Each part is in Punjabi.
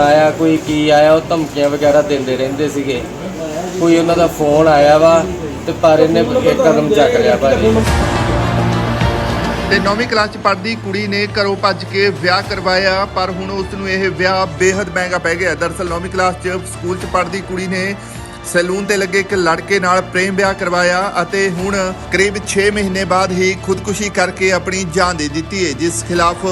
ਫੋਨ ਆਇਆ, ਕੋਈ ਕੀ ਆਇਆ, ਉਹ ਧਮਕੀਆਂ ਵਗੈਰਾ ਦਿੰਦੇ ਰਹਿੰਦੇ ਸੀਗੇ। ਕੋਈ ਉਹਨਾਂ ਦਾ ਫੋਨ ਆਇਆ ਵਾ ਤੇ ਪਰ ਇਹਨੇ ਇੱਕ ਕਦਮ ਚੱਕ ਲਿਆ ਭਾਜੀ। ਤੇ 9ਵੀਂ ਕਲਾਸ ਚ ਪੜ੍ਹਦੀ ਕੁੜੀ ਨੇ ਘਰੋਂ ਭੱਜ ਕੇ ਵਿਆਹ ਕਰਵਾਇਆ, ਪਰ ਹੁਣ ਉਸ ਨੂੰ ਇਹ ਵਿਆਹ ਬੇहद ਮਹਿੰਗਾ ਪੈ ਗਿਆ। ਦਰਅਸਲ 9ਵੀਂ ਕਲਾਸ ਚ ਸਕੂਲ ਚ ਪੜ੍ਹਦੀ ਕੁੜੀ ਨੇ ਸੈਲੂਨ ਤੇ ਲੱਗੇ ਇੱਕ ਲੜਕੇ ਨਾਲ ਪ੍ਰੇਮ ਵਿਆਹ ਕਰਵਾਇਆ ਅਤੇ ਹੁਣ ਕਰੀਬ 6 ਮਹੀਨੇ ਬਾਅਦ ਹੀ ਖੁਦਕੁਸ਼ੀ ਕਰਕੇ ਆਪਣੀ ਜਾਨ ਦੇ ਦਿੱਤੀ ਹੈ, ਜਿਸ ਖਿਲਾਫ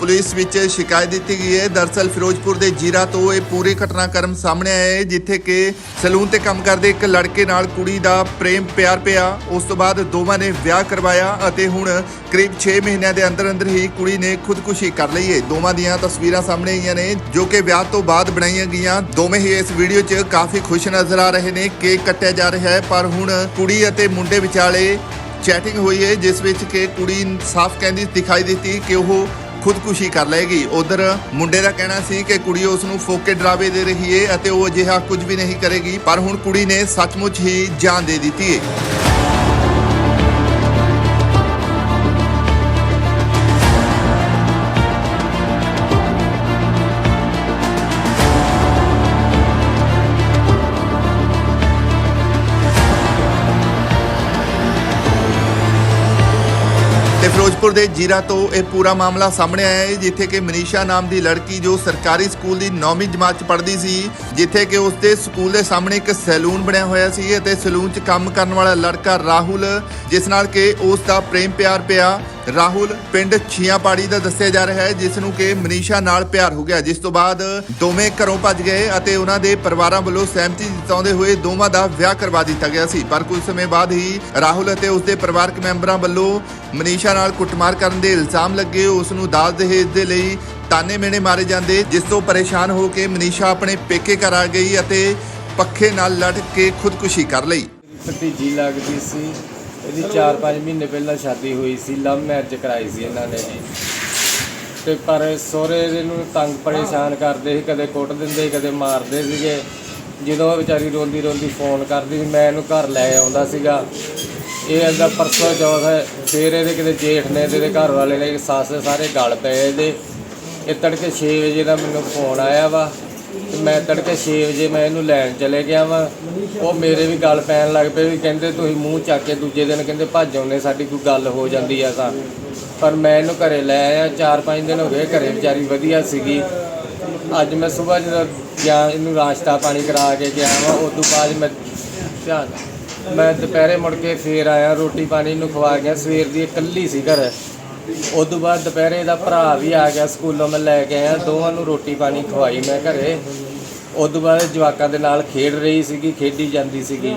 ਪੁਲਿਸ ਵਿੱਚ ਸ਼ਿਕਾਇਤ ਦਿੱਤੀ ਗਈ ਹੈ। ਦਰਅਸਲ ਫਿਰੋਜ਼ਪੁਰ ਦੇ ਜੀਰਾ ਤੋਂ ਇਹ ਪੂਰੇ ਘਟਨਾਕ੍ਰਮ ਸਾਹਮਣੇ ਆਇਆ ਹੈ, ਜਿੱਥੇ ਕਿ ਸੈਲੂਨ ਤੇ ਕੰਮ ਕਰਦੇ ਇੱਕ ਲੜਕੇ ਨਾਲ ਕੁੜੀ ਦਾ ਪ੍ਰੇਮ ਪਿਆਰ ਪਿਆ। ਉਸ ਤੋਂ ਬਾਅਦ ਦੋਵਾਂ ਨੇ ਵਿਆਹ ਕਰਵਾਇਆ ਅਤੇ ਹੁਣ ਕਰੀਬ 6 ਮਹੀਨਿਆਂ ਦੇ ਅੰਦਰ ਅੰਦਰ ਹੀ ਕੁੜੀ ਨੇ ਖੁਦਕੁਸ਼ੀ ਕਰ ਲਈ ਹੈ। ਦੋਵਾਂ ਦੀਆਂ ਤਸਵੀਰਾਂ ਸਾਹਮਣੇ ਆਈਆਂ ਨੇ, ਜੋ ਕਿ ਵਿਆਹ ਤੋਂ ਬਾਅਦ ਬਣਾਈਆਂ ਗਈਆਂ। ਦੋਵੇਂ ਹੀ ਇਸ ਵੀਡੀਓ 'ਚ ਕਾਫੀ ਖੁਸ਼ ਨਜ਼ਰ ਆ ਰਹੇ ਨੇ, ਕੇਕ ਕੱਟਿਆ ਜਾ ਰਿਹਾ ਹੈ, ਪਰ ਹੁਣ ਕੁੜੀ ਅਤੇ ਮੁੰਡੇ ਵਿਚਾਲੇ ਚੈਟਿੰਗ ਹੋਈ ਹੈ, ਜਿਸ ਵਿੱਚ ਕਿ ਕੁੜੀ ਸਾਫ਼ ਕਹਿੰਦੀ, ਦਿਖਾਈ ਦਿੱਤੀ ਕਿ ਉਹ ਖੁਦਕੁਸ਼ੀ ਕਰ ਲਏਗੀ। ਉਧਰ ਮੁੰਡੇ ਦਾ ਕਹਿਣਾ ਸੀ ਕਿ ਕੁੜੀ ਉਸ ਨੂੰ ਫੋਕੇ ਡਰਾਵੇ ਦੇ ਰਹੀ ਹੈ ਅਤੇ ਉਹ ਅਜਿਹਾ ਕੁਝ ਵੀ ਨਹੀਂ ਕਰੇਗੀ, ਪਰ ਹੁਣ ਕੁੜੀ ਨੇ ਸੱਚਮੁੱਚ ਹੀ ਜਾਨ ਦੇ ਦਿੱਤੀ ਹੈ। ਫਿਰੋਜ਼ਪੁਰ ਦੇ ਜੀਰਾ ਤੋਂ ਇਹ ਪੂਰਾ ਮਾਮਲਾ ਸਾਹਮਣੇ ਆਇਆ ਹੈ, ਜਿੱਥੇ ਕਿ ਮਨੀਸ਼ਾ ਨਾਮ ਦੀ ਲੜਕੀ ਜੋ ਸਰਕਾਰੀ ਸਕੂਲ ਦੀ 9ਵੀਂ ਜਮਾਤ ਚ ਪੜ੍ਹਦੀ ਸੀ, ਜਿੱਥੇ ਕਿ ਉਸ ਦੇ ਸਕੂਲ ਦੇ ਸਾਹਮਣੇ ਇੱਕ ਸੈਲੂਨ ਬਣਿਆ ਹੋਇਆ ਸੀ ਅਤੇ ਸੈਲੂਨ 'ਚ ਕੰਮ ਕਰਨ ਵਾਲਾ ਲੜਕਾ ਰਾਹੁਲ, ਜਿਸ ਨਾਲ ਕਿ ਉਸ ਦਾ ਪ੍ਰੇਮ ਪਿਆਰ ਪਿਆ। ਰਾਹੁਲ, ਪਿੰਡ ਛੀਆਂਪਾੜੀ ਦਾ ਦੱਸਿਆ ਜਾ ਰਿਹਾ ਹੈ, ਜਿਸ ਨੂੰ ਕਿ ਮਨੀਸ਼ਾ ਨਾਲ ਪਿਆਰ ਹੋ ਗਿਆ। ਜਿਸ ਤੋਂ ਬਾਅਦ ਦੋਵੇਂ ਘਰੋਂ ਭੱਜ ਗਏ ਅਤੇ ਉਹਨਾਂ ਦੇ ਪਰਿਵਾਰਾਂ ਵੱਲੋਂ ਸਹਿਮਤੀ ਜਤਾਉਂਦੇ ਹੋਏ ਦੋਵਾਂ ਦਾ ਵਿਆਹ ਕਰਵਾ ਦਿੱਤਾ ਗਿਆ ਸੀ। ਪਰ ਕੁਝ ਸਮੇਂ ਬਾਅਦ ਹੀ ਰਾਹੁਲ ਅਤੇ ਉਸ ਦੇ ਪਰਿਵਾਰਕ ਮੈਂਬਰਾਂ ਵੱਲੋਂ ਮਨੀਸ਼ਾ ਨਾਲ ਕੁੱਟਮਾਰ ਕਰਨ ਦੇ ਇਲਜ਼ਾਮ ਲੱਗੇ। ਉਸ ਨੂੰ ਦਾਜ ਦਹੇਜ ਦੇ ਲਈ ਤਾਨੇ ਮੇਣੇ ਮਾਰੇ ਜਾਂਦੇ, ਜਿਸ ਤੋਂ ਪਰੇਸ਼ਾਨ ਹੋ ਕੇ ਮਨੀਸ਼ਾ ਆਪਣੇ ਪੇਕੇ ਘਰ ਆ ਗਈ ਅਤੇ ਪੱਖੇ ਨਾਲ ਲੜ ਕੇ ਖੁਦਕੁਸ਼ੀ ਕਰ ਲਈ। ਭਤੀਜੀ ਲੱਗਦੀ ਸੀ। ਇਹਦੀ 4-5 ਮਹੀਨੇ ਪਹਿਲਾਂ ਸ਼ਾਦੀ ਹੋਈ ਸੀ ਲਵ ਮੈਰਿਜ ਕਰਾਈ ਸੀ ਇਹਨਾਂ ਨੇ ਜੀ। ਤੇ ਪਰ ਸਹੁਰੇ ਇਹਨੂੰ ਤੰਗ ਪਰੇਸ਼ਾਨ ਕਰਦੇ ਸੀ, ਕਦੇ ਕੁੱਟ ਦਿੰਦੇ ਕਦੇ ਮਾਰਦੇ ਸੀਗੇ। ਜਦੋਂ ਉਹ ਵਿਚਾਰੀ ਰੋਂਦੀ ਰੋਂਦੀ ਫੋਨ ਕਰਦੀ ਸੀ, ਮੈਂ ਇਹਨੂੰ ਘਰ ਲੈ ਆਉਂਦਾ ਸੀਗਾ। ਇਹ ਇਹਦਾ ਪਰਸੋਂ ਚੌਥ ਹੈ, ਫਿਰ ਇਹਦੇ ਕਿਤੇ ਜੇਠ ਨੇ ਤੇ ਇਹਦੇ ਘਰ ਵਾਲੇ ਨੇ, ਸੱਸ ਸਾਰੇ ਗਲ ਪਏ ਇਹਦੇ। ਇਹ ਤੜਕੇ 6 ਵਜੇ ਦਾ ਮੈਨੂੰ ਫੋਨ ਆਇਆ ਵਾ। ਤੇ ਮੈਂ ਤੜਕੇ 6 ਵਜੇ ਮੈਂ ਇਹਨੂੰ ਲੈਣ ਚਲੇ ਗਿਆ ਵਾਂ। ਉਹ ਮੇਰੇ ਵੀ ਗੱਲ ਪੈਣ ਲੱਗ ਪਏ ਵੀ ਕਹਿੰਦੇ ਤੁਸੀਂ ਮੂੰਹ ਚੱਕ ਕੇ ਦੂਜੇ ਦਿਨ ਕਹਿੰਦੇ ਭੱਜ ਆਉਂਦੇ, ਸਾਡੀ ਕੋਈ ਗੱਲ ਹੋ ਜਾਂਦੀ ਆ ਤਾਂ। ਪਰ ਮੈਂ ਇਹਨੂੰ ਘਰੇ ਲੈ ਆਇਆ 4-5 ਦਿਨ ਹੋ ਗਏ ਘਰੇ ਵਿਚਾਰੀ ਵਧੀਆ ਸੀਗੀ। ਅੱਜ ਮੈਂ ਸਵੇਰ ਜਦੋਂ ਗਿਆ, ਇਹਨੂੰ ਨਾਸ਼ਤਾ ਪਾਣੀ ਕਰਾ ਕੇ ਗਿਆ ਵਾਂ ਉਸ ਤੋਂ ਬਾਅਦ ਮੈਂ ਧਿਆਨ ਮੈਂ ਦੁਪਹਿਰੇ ਮੁੜ ਕੇ ਫੇਰ ਆਇਆ, ਰੋਟੀ ਪਾਣੀ ਨੂੰ ਖਵਾ ਗਿਆ। ਸਵੇਰ ਦੀ ਇਕੱਲੀ ਸੀ ਘਰ। ਉਸ ਤੋਂ ਬਾਅਦ ਦੁਪਹਿਰੇ ਦਾ ਭਰਾ ਵੀ ਆ ਗਿਆ ਸਕੂਲੋਂ ਮੈਂ ਲੈ ਕੇ ਆਇਆ ਦੋਵਾਂ ਨੂੰ ਰੋਟੀ ਪਾਣੀ ਖਵਾਈ ਮੈਂ ਘਰੇ। ਉਸ ਤੋਂ ਬਾਅਦ ਜਵਾਕਾਂ ਦੇ ਨਾਲ ਖੇਡ ਰਹੀ ਸੀਗੀ ਖੇਡੀ ਜਾਂਦੀ ਸੀਗੀ।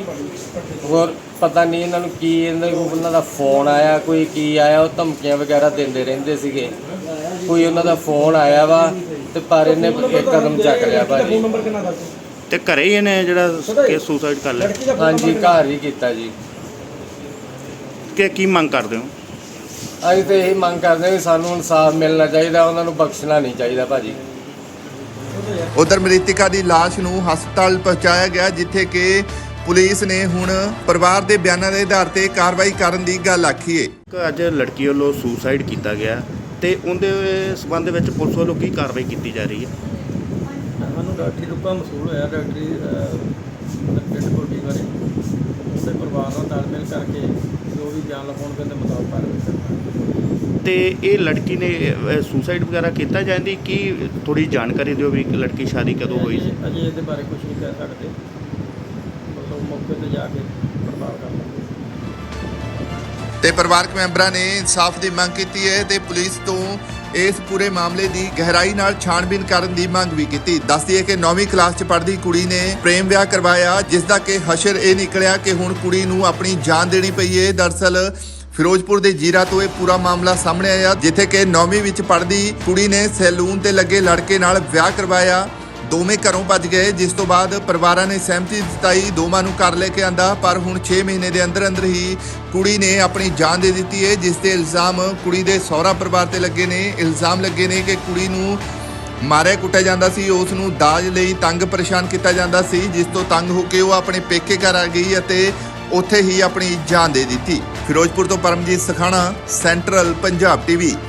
ਹੋਰ ਪਤਾ ਨਹੀਂ ਇਹਨਾਂ ਨੂੰ ਕੀ ਇਹਨਾਂ ਨੂੰ ਉਹਨਾਂ ਦਾ ਫੋਨ ਆਇਆ ਕੋਈ ਕੀ ਆਇਆ ਉਹ ਧਮਕੀਆਂ ਵਗੈਰਾ ਦਿੰਦੇ ਰਹਿੰਦੇ ਸੀਗੇ। ਕੋਈ ਉਹਨਾਂ ਦਾ ਫੋਨ ਆਇਆ ਵਾ ਤੇ ਪਰ ਇਹਨੇ ਇੱਕ ਕਦਮ ਚੱਕ ਲਿਆ ਭਾਜੀ। ਤੇ ਘਰੇ ਹੀ ਇਹਨੇ ਜਿਹੜਾ ਕੇਸ ਸੁਸਾਈਡ ਕਰ ਲਿਆ? ਹਾਂਜੀ ਘਰ ਹੀ ਕੀਤਾ ਜੀ। ਕਿ ਕੀ ਮੰਗ ਕਰਦੇ ਹੋ? ਅਸੀਂ ਤੇ ਇਹੀ ਮੰਗ ਕਰਦੇ ਹਾਂ ਵੀ ਸਾਨੂੰ ਇਨਸਾਫ ਮਿਲਣਾ ਚਾਹੀਦਾ ਉਹਨਾਂ ਨੂੰ ਬਖਸ਼ਣਾ ਨਹੀਂ ਚਾਹੀਦਾ ਭਾਜੀ। ਉਧਰ ਮ੍ਰਿਤਿਕਾ ਦੀ ਲਾਸ਼ ਨੂੰ ਹਸਪਤਾਲ ਪਹੁੰਚਾਇਆ ਗਿਆ ਜਿੱਥੇ ਕਿ ਪੁਲਿਸ ਨੇ ਹੁਣ ਪਰਿਵਾਰ ਦੇ ਬਿਆਨਾਂ ਦੇ ਆਧਾਰ ਤੇ ਕਾਰਵਾਈ ਕਰਨ ਦੀ ਗੱਲ ਆਖੀ ਹੈ। ਕਿ ਅੱਜ ਲੜਕੀ ਵੱਲੋਂ ਸੁਸਾਈਡ ਕੀਤਾ ਗਿਆ ਤੇ ਉਹਦੇ ਸਬੰਧ ਵਿੱਚ ਪੁਲਿਸ ਵੱਲੋਂ ਕੀ ਕਾਰਵਾਈ ਕੀਤੀ ਜਾ ਰਹੀ ਹੈ? ਸਾਨੂੰ ਡਾਕਟਰੀ ਰੁਕਾ ਮਸੂਲ ਹੋਇਆ ਡਾਕਟਰੀ ਬਾਰੇ ਉਸੇ ਪਰਿਵਾਰ ਨਾਲ ਤਾਲਮੇਲ ਕਰਕੇ ਜੋ ਵੀ ਬਿਆਨ ਲਿਖਾਉਣਗੇ ਦੇ ਮੁਤਾਬਕ ਕਾਰਵਾਈ ਕਰਨਾ ਤੇ ਇਹ ਲੜਕੀ ਨੇ ਸੁਸਾਈਡ ਵਗੈਰਾ ਕੀਤਾ ਜਾਂਦੀ ਕੀ ਥੋੜੀ ਜਾਣਕਾਰੀ ਦਿਓ ਵੀ ਲੜਕੀ ਸ਼ਾਦੀ ਕਦੋਂ ਹੋਈ ਸੀ? ਅਜੇ- ਅਜੇ ਇਹਦੇ ਬਾਰੇ ਕੁਝ ਨਹੀਂ ਕਹਿ ਸਕਦੇ। ਮਤਲਬ ਮੌਕੇ ਤੇ ਜਾ ਕੇ ਪੜਤਾਲ ਕਰ ਲਾਂਗੇ ਤੇ ਪਰਿਵਾਰਕ ਮੈਂਬਰਾਂ ਨੇ ਇਨਸਾਫ ਦੀ ਮੰਗ ਕੀਤੀ ਹੈ ਤੇ ਪੁਲਿਸ ਤੋਂ ਇਸ ਪੂਰੇ ਮਾਮਲੇ ਦੀ ਗਹਿਰਾਈ ਨਾਲ ਛਾਣਬੀਨ ਕਰਨ ਦੀ ਮੰਗ ਵੀ ਕੀਤੀ। ਦੱਸਦੀ ਹੈ ਕਿ 9ਵੀਂ ਕਲਾਸ 'ਚ ਪੜ੍ਹਦੀ ਕੁੜੀ ਨੇ ਪ੍ਰੇਮ ਵਿਆਹ ਕਰਵਾਇਆ, ਜਿਸ ਦਾ ਕਿ ਹਸ਼ਰ ਇਹ ਨਿਕਲਿਆ ਕਿ ਹੁਣ ਕੁੜੀ ਨੂੰ ਆਪਣੀ ਜਾਨ ਦੇਣੀ ਪਈ ਹੈ ਦਰਸਲ ਫਿਰੋਜ਼ਪੁਰ ਦੇ ਜੀਰਾ ਤੋਂ ਇਹ ਪੂਰਾ ਮਾਮਲਾ ਸਾਹਮਣੇ ਆਇਆ, ਜਿੱਥੇ ਕਿ 9ਵੀਂ ਵਿੱਚ ਪੜ੍ਹਦੀ ਕੁੜੀ ਨੇ ਸੈਲੂਨ ਤੇ ਲੱਗੇ ਲੜਕੇ ਨਾਲ ਵਿਆਹ ਕਰਵਾਇਆ। ਦੋਵੇਂ ਘਰੋਂ ਭੱਜ ਗਏ, ਜਿਸ ਤੋਂ ਬਾਅਦ ਪਰਿਵਾਰਾਂ ਨੇ ਸਹਿਮਤੀ ਜਤਾਈ, ਦੋਵਾਂ ਨੂੰ ਘਰ ਲੈ ਕੇ ਆਂਦਾ, ਪਰ ਹੁਣ 6 ਮਹੀਨੇ ਦੇ ਅੰਦਰ ਅੰਦਰ ਹੀ ਕੁੜੀ ਨੇ ਆਪਣੀ ਜਾਨ ਦੇ ਦਿੱਤੀ ਹੈ ਜਿਸ ਦੇ ਇਲਜ਼ਾਮ ਕੁੜੀ ਦੇ ਸਹੁਰਾ ਪਰਿਵਾਰ ਤੇ ਲੱਗੇ ਨੇ। ਇਲਜ਼ਾਮ ਲੱਗੇ ਨੇ ਕਿ ਕੁੜੀ ਨੂੰ ਮਾਰਿਆ ਕੁੱਟਿਆ ਜਾਂਦਾ ਸੀ, ਉਸ ਨੂੰ ਦਾਜ ਲਈ ਤੰਗ ਪਰੇਸ਼ਾਨ ਕੀਤਾ ਜਾਂਦਾ ਸੀ, ਜਿਸ ਤੋਂ ਤੰਗ ਹੋ ਕੇ ਉਹ ਆਪਣੇ ਪੇਕੇ ਘਰ ਆ ਗਈ ਅਤੇ ਉੱਥੇ ਹੀ ਆਪਣੀ ਜਾਨ ਦੇ ਦਿੱਤੀ। ਫਿਰੋਜ਼ਪੁਰ ਤੋਂ ਪਰਮਜੀਤ ਸਖਾਣਾ, ਸੈਂਟਰਲ ਪੰਜਾਬ ਟੀਵੀ।